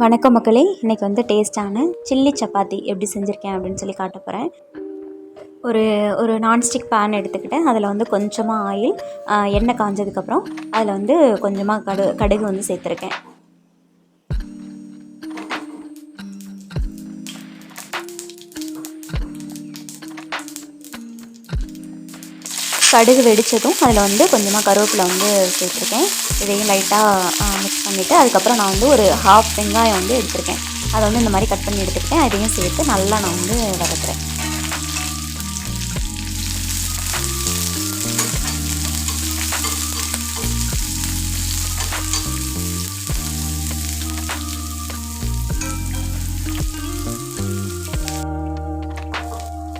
வணக்கம் மக்களே. இன்றைக்கி வந்து டேஸ்ட்டான சில்லி சப்பாத்தி எப்படி செஞ்சுருக்கேன் அப்படின்னு சொல்லி காட்ட போகிறேன் ஒரு ஒரு நான்ஸ்டிக் பேன் எடுத்துக்கிட்டேன். அதில் வந்து கொஞ்சமாக ஆயில் எண்ணெய் காஞ்சதுக்கப்புறம் அதில் வந்து கொஞ்சமாக கடு கடுகு வந்து சேர்த்துருக்கேன். கடுகு வெடித்ததும் அதில் வந்து கொஞ்சமாக கருவேப்பிலை வந்து சேர்த்துருக்கேன். இதையும் லைட்டாக மிக்ஸ் பண்ணிவிட்டு அதுக்கப்புறம் நான் வந்து ஒரு ஹாஃப் வெங்காயம் வந்து எடுத்திருக்கேன். அதை வந்து இந்த மாதிரி கட் பண்ணி எடுத்துக்கிட்டேன். அதையும் சேர்த்து நல்லா நான் வந்து வதக்குறேன்.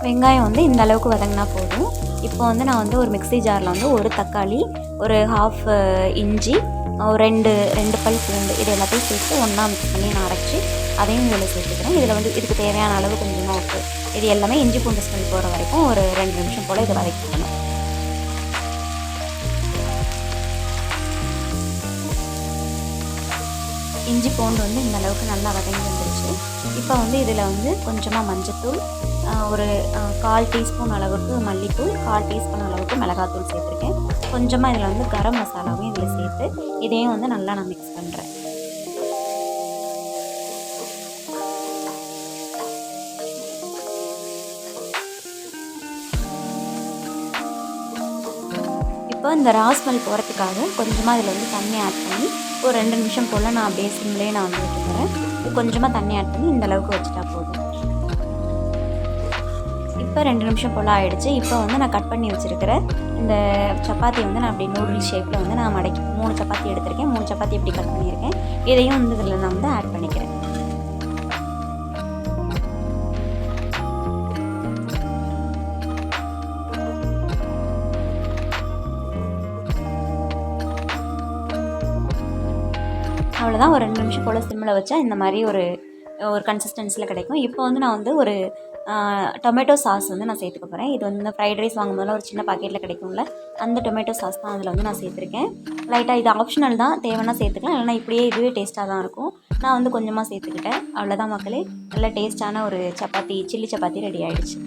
வெங்காயம் வந்து இந்த அளவுக்கு வதங்கினா போதும். இப்போ வந்து நான் வந்து ஒரு மிக்ஸி ஜாரில் வந்து ஒரு தக்காளி ஒரு ஹாஃப் இஞ்சி ஒரு ரெண்டு ரெண்டு பல் பூண்டு இது எல்லாத்தையும் சேர்த்து ஒன்றா மிக்ஸ் பண்ணி நான் அரைச்சி அதையும் இதில் சேர்த்துக்கிறேன். இதில் வந்து இதுக்கு தேவையான அளவு கொஞ்சமாக உப்பு. இது எல்லாமே இஞ்சி பூண்டு ஸ்மெல் போகிற வரைக்கும் ஒரு ரெண்டு நிமிஷம் போல் இதை வதக்கிக்கணும். இஞ்சி பூண்டு வந்து இந்த அளவுக்கு நல்லா வதங்கி வந்துருச்சு. இப்போ வந்து இதில் வந்து கொஞ்சமாக மஞ்சத்தூள் ஒரு கால் டீஸ்பூன் அளவுக்கு மல்லித்தூள் கால் டீஸ்பூன் அளவுக்கு மிளகாத்தூள் சேர்த்துருக்கேன். கொஞ்சமாக இதில் வந்து கரம் மசாலாவும் இதில் சேர்த்து இதையும் வந்து நல்லா நான் மிக்ஸ் பண்ணுறேன் இப்போ இந்த ராஸ்மல் போகிறதுக்காக கொஞ்சமாக இதில் வந்து தண்ணி ஆட் பண்ணி ஒரு ரெண்டு நிமிஷம் போல் நான் அப்படியே சிம்லேயே நான் வந்து விட்டுக்கிறேன் கொஞ்சமாக தண்ணி ஆட் பண்ணி இந்த அளவுக்கு வச்சுட்டா போதும். இப்போ ரெண்டு நிமிஷம் போல் ஆகிடுச்சு இப்போ வந்து நான் கட் பண்ணி வச்சுருக்கிற இந்த சப்பாத்தி வந்து நான் அப்படி நூடுல்ஸ் ஷேப்பில் வந்து நான் மடக்கி மூணு சப்பாத்தி எடுத்திருக்கேன். மூணு சப்பாத்தி இப்படி கட் பண்ணியிருக்கேன். இதையும் வந்து இதில் நான் வந்து ஆட் பண்ணிக்கிறேன். அவ்வளோதான் ஒரு ரெண்டு நிமிஷம் போல் சிம்மில் வச்சா இந்த மாதிரி ஒரு ஒரு கன்சிஸ்டன்சியில் கிடைக்கும். இப்போ வந்து நான் வந்து ஒரு டொமேட்டோ சாஸ் வந்து நான் சேர்த்துக்க போகிறேன் இது வந்து ஃப்ரைட் ரைஸ் வாங்கும்போது ஒரு சின்ன பாக்கெட்டில் கிடைக்கும்ல. அந்த டொமேட்டோ சாஸ் தான் அதில் வந்து நான் சேர்த்துருக்கேன். லைட்டாக இது ஆப்ஷனல் தான். தேவைன்னா சேர்த்துக்கலாம். இல்லைனா இப்படியே இதுவே டேஸ்ட்டாக தான் இருக்கும். நான் வந்து கொஞ்சமாக சேர்த்துக்கிட்டேன். அவ்வளோதான் மக்களே. நல்ல டேஸ்ட்டான ஒரு சப்பாத்தி சில்லி சப்பாத்தி ரெடி ஆகிடுச்சு